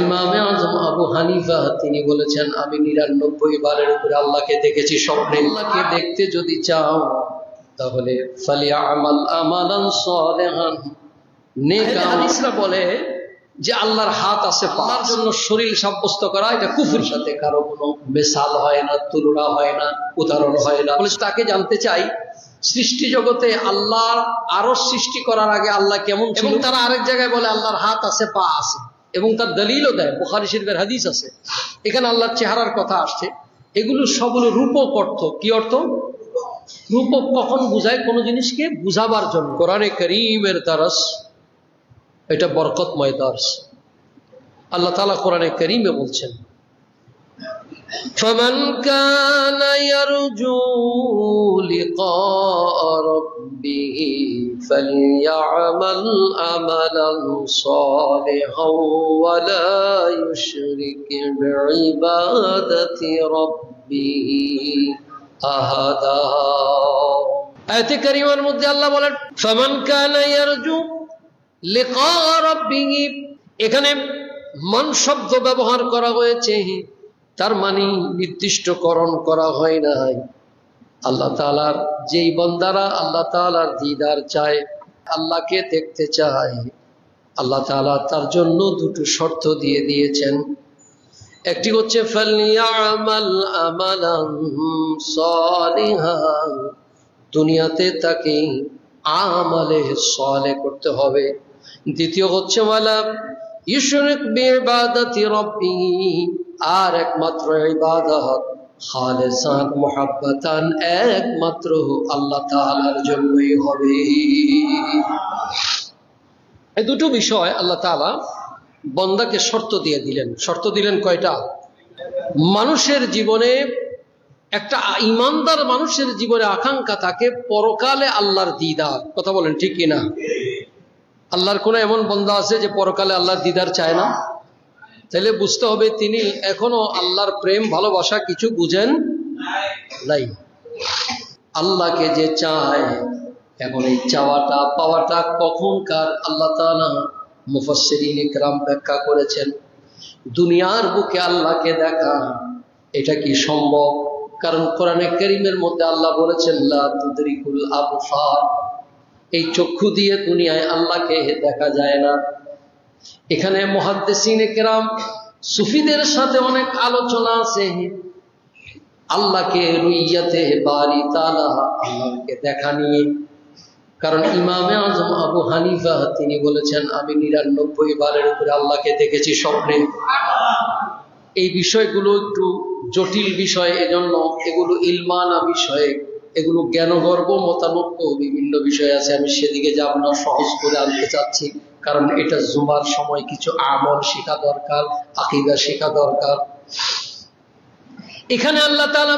ইমামে আজম আবু হানিফা তিনি বলেছেন আমি নিরানব্বই বারের উপরে আল্লাহকে দেখেছি স্বপ্নে আল্লাহকে দেখতে যদি চাও তাহলে ফালিয়া আমাল আমালান সালেহান। হাদিসরা বলে যে আল্লাহর হাত আছে পাওয়ার জন্য শরীর সাব্যস্ত করা এটা কুফুর সাথে কারও কোনো মেসাল হয় না তুলনা হয় না উদাহরণ হয় না। বলে তাকে জানতে চাই সৃষ্টি জগতে আল্লাহ আরও সৃষ্টি করার আগে আল্লাহ কেমন ছিল? এবং তারা আরেক জায়গায় বলে আল্লাহর হাত আছে পা আছে এবং তার দলিলও দেয় বুখারি শরীফের হাদিস আছে এখানে আল্লাহর চেহারার কথা আসছে এগুলো সবগুলো রূপক অর্থ কি অর্থ রূপক কখন বুঝায় কোন জিনিসকে বুঝাবার জন্য কোরআনে করিমের দারস এটা বরকতময় দারস আল্লাহ তালা কোরআনে করিমে বলছেন فمن كان يرجو لقاء ربه فليعمل عملا صالحا ولا يشرك بعبادة ربه أحدا আয়াতে কারিমার মধ্যে আল্লাহ বলেন ফামান কানা ইয়ারজু লিকা রাব্বিহি এখানে মান শব্দ ব্যবহার করা হয়েছে তার মানে নির্দিষ্টকরণ করা হয় নাই আল্লাহ তালার যেই বন্দারা আল্লাহ তালার দিদার চায়, আল্লাহকে দেখতে চায়, আল্লাহ তালা তার জন্য দুটো শর্ত দিয়ে দিয়েছেন। একটি হচ্ছে দুনিয়াতে তাকে আমালে সলে করতে হবে। দ্বিতীয় হচ্ছে আর একমাত্র ইবাদত। একমাত্র আল্লাহ তাআলার জন্যই হবে। এই দুটো বিষয় আল্লাহ তাআলা বন্দাকে শর্ত দিয়ে দিলেন। শর্ত দিলেন কয়টা? মানুষের জীবনে একটা ইমানদার মানুষের জীবনে আকাঙ্ক্ষা থাকে, পরকালে আল্লাহর দিদার। কথা বলেন ঠিক কিনা? আল্লাহর কোনো এমন বন্দা আছে যে পরকালে আল্লাহর দিদার চায় না? তাহলে বুঝতে হবে তিনি এখনও আল্লাহর প্রেম, ভালোবাসা কিছু বুঝেন নাই। আল্লাহকে যে চায়, এখন এই চাওয়াটা, পাওয়াটা কখনকার আল্লাহ তালা মুফাসসিরিন ইকরাম ব্যাখ্যা করেছেন। দুনিয়ার বুকে আল্লাহকে দেখা, এটা কি সম্ভব? কারণ কোরআনে করিমের মধ্যে আল্লাহ বলেছেন এই চক্ষু দিয়ে দুনিয়ায় আল্লাহকে দেখা যায় না। এখানে মহাদ্দেসিনে কেরাম সুফিদের সাথে অনেক আলোচনা আছে। আল্লাহকে রুইয়াতে বাড়ি তালা আল্লাহকে দেখা নিয়ে কারণ ইমামে আজম আবু হানিফা তিনি বলেছেন, আমি নিরানব্বই বারের উপরে আল্লাহকে দেখেছি স্বপ্নে। এই বিষয়গুলো একটু জটিল বিষয়, এজন্য এগুলো ইলমানা বিষয়ে, এগুলো জ্ঞানগর্ব মতামত বিভিন্ন বিষয় আছে, আমি সেদিকে যাব না, সহজ করে আনতে চাচ্ছি। কারণ এটা জুমার সময় কিছু আমল শেখা দরকার, আকিদা শেখা দরকার। এখানে আল্লাহ তালা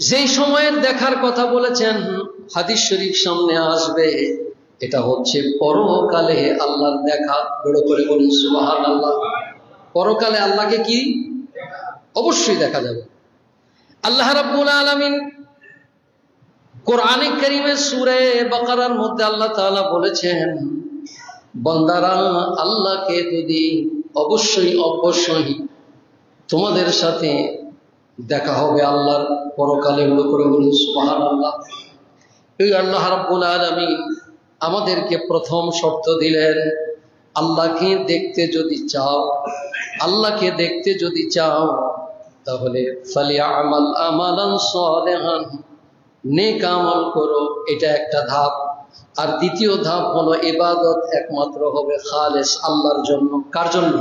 যেই সময়ের দেখার কথা বলেছেন, হাদিস শরীফ সামনে আসবে, এটা হচ্ছে পরকালে আল্লাহর দেখা। বড় করে বলুন সুবাহান আল্লাহ পরকালে আল্লাহকে কি? অবশ্যই দেখা যাবে। আল্লাহ রাব্বুল আলামিন কোরআনে করিমের সুরে বাকারার মধ্যে আল্লাহ তাআলা বলেছেন বন্দারা, আল্লাহকে যদি অবশ্যই অবশ্যই তোমাদের সাথে দেখা হবে আল্লাহর পরকালে বড় করে বলুন সুবহান আল্লাহ এই আল্লাহ রাব্বুল আলামিন আমাদেরকে প্রথম শর্ত দিলেন, আল্লাহকে দেখতে যদি চাও, আল্লাহকে দেখতে যদি চাও, তাহলে ফালিয়া আমাল আমালান নেক আমল করো, এটা একটা ধাপ। আর দ্বিতীয় ধাপ হলো ইবাদত একমাত্র হবে খালেস আল্লাহর জন্য। কার জন্য?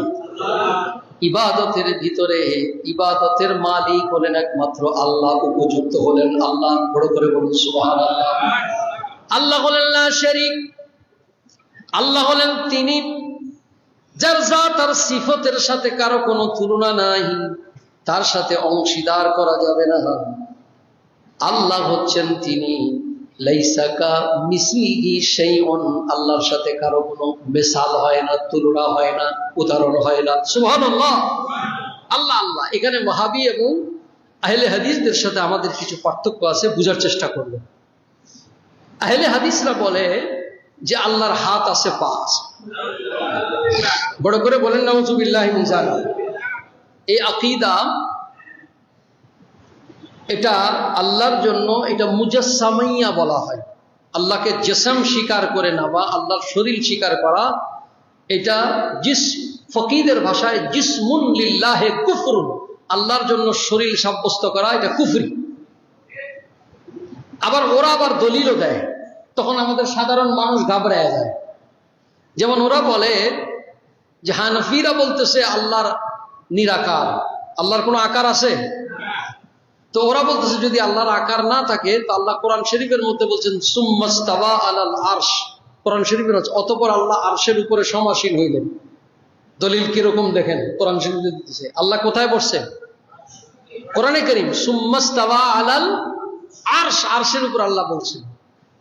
ইবাদতের ভিতরে ইবাদতের মালিক হলেন একমাত্র আল্লাহ, উপযুক্ত হলেন আল্লাহ। বড় করে বলুন আল্লাহ আল্লাহ হলেন না শরীক, আল্লাহ হলেন তিনি, যার যা তার সিফতের সাথে কারও কোনো তুলনা নাই, তার সাথে অংশীদার করা যাবে না। আল্লাহ হচ্ছেন তিনি। লাইসাকা মিসলিহি সেই আল্লাহর সাথে কারও কোনো হয় না, তুলনা হয় না, উদাহরণ হয় না। সুহান আল্লাহ আল্লাহ। আল্লাহ এখানে এবং আহলে হাদিসদের সাথে আমাদের কিছু পার্থক্য আছে, বুঝার চেষ্টা করব। আহলে হাদিসরা বলে যে আল্লাহর হাত আছে পা আছে বড় করে বলেন নওজুবিল্লাহ মিনজাল এই আকিদা এটা আল্লাহর জন্য এটা মুজাসামাইয়া বলা হয়। আল্লাহকে জেসাম স্বীকার করে নেওয়া, আল্লাহর শরীর স্বীকার করা, এটা জিস, ফকিদের ভাষায় জিসমুন লিল্লাহে কুফরুন। আল্লাহর জন্য শরীর সাব্যস্ত করা, এটা কুফরি। আবার ওরা আবার দলিলও দেয়, তখন আমাদের সাধারণ মানুষ ঘাবড়ায় যায়। যেমন ওরা বলে যে হানফিরা বলতেছে আল্লাহর নিরাকার। আল্লাহর কোনো আকার আছে? তো ওরা বলতেছে, যদি আল্লাহর আকার না থাকে, তো আল্লাহ কোরআন শরীফের মধ্যে বলছেন, সুম্মাস্তাওয়া আলাল আরশ। কোরআন শরীফের হচ্ছে অতপর আল্লাহ আরশের উপরে সমাসীন হইলেন। দলিল কীরকম দেখেন? কোরআন শরীফ দিতেছে আল্লাহ কোথায় বসছে? কোরআনে করিম, সুম্মাস্তাওয়া আলাল আরশ। আরশের উপর আল্লাহ বলছেন।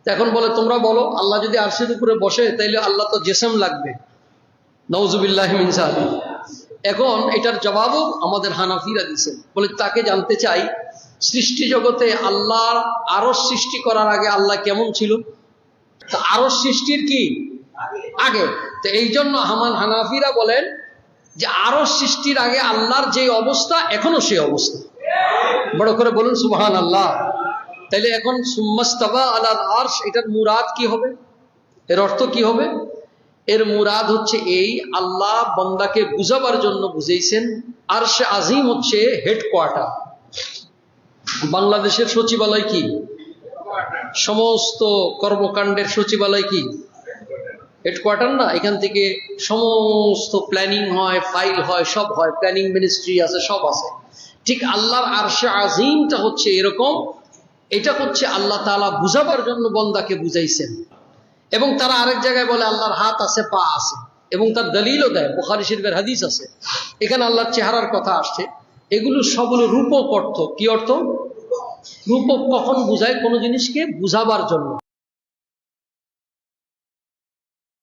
এখন বলে, তোমরা বলো, আল্লাহ যদি আরশের উপরে বসে, তাইলে আল্লাহ তো জেসেম লাগবে। নওজুবিল্লাহ এখন এটার জবাবও আমাদের হানাফিরা দিচ্ছেন বলে, তাকে জানতে চাই সৃষ্টি জগতে আল্লাহর আরও সৃষ্টি করার আগে আল্লাহ কেমন ছিল? তো আরও সৃষ্টির কি? আগে। তো এই জন্য হামান হানাফিরা বলেন যে আরও সৃষ্টির আগে আল্লাহর যে অবস্থা, এখনও সেই অবস্থা। বড় করে বলুন সুবহান আল্লাহ তাইলে এখন সুম্মাস্তাবা আলাল আরশ, এটার মুরাদ কি হবে? এর অর্থ কি হবে? এর মুরাদ হচ্ছে এই, আল্লাহ বন্দাকে বুঝাবার জন্য বুঝেছেন আরশ আজিম হচ্ছে হেডকোয়ার্টার। বাংলাদেশের সচিবালয় কি? সমস্ত কর্মকাণ্ডের সচিবালয় কি? হেডকোয়ার্টার না? এখান থেকে সমস্ত প্ল্যানিং হয় ফাইল হয়, সব হয়। প্ল্যানিং মিনিস্ট্রি আছে, সব আছে। ঠিক আল্লাহর আরশে আজিমটা হচ্ছে এরকম। এটা হচ্ছে আল্লাহ তাআলা বুঝাবার জন্য বন্দাকে বুঝাইছেন। এবং তারা আরেক জায়গায় বলে, আল্লাহর হাত আছে, পা আছে। এবং তার দলিলও দেয়। বুখারি শরীফের হাদিস আছে। এখানে আল্লাহর চেহারার কথা আসছে। এগুলো সবগুলো রূপক অর্থ। কি অর্থ? রূপক কখন বুঝায় কোনো জিনিসকে বুঝাবার জন্য।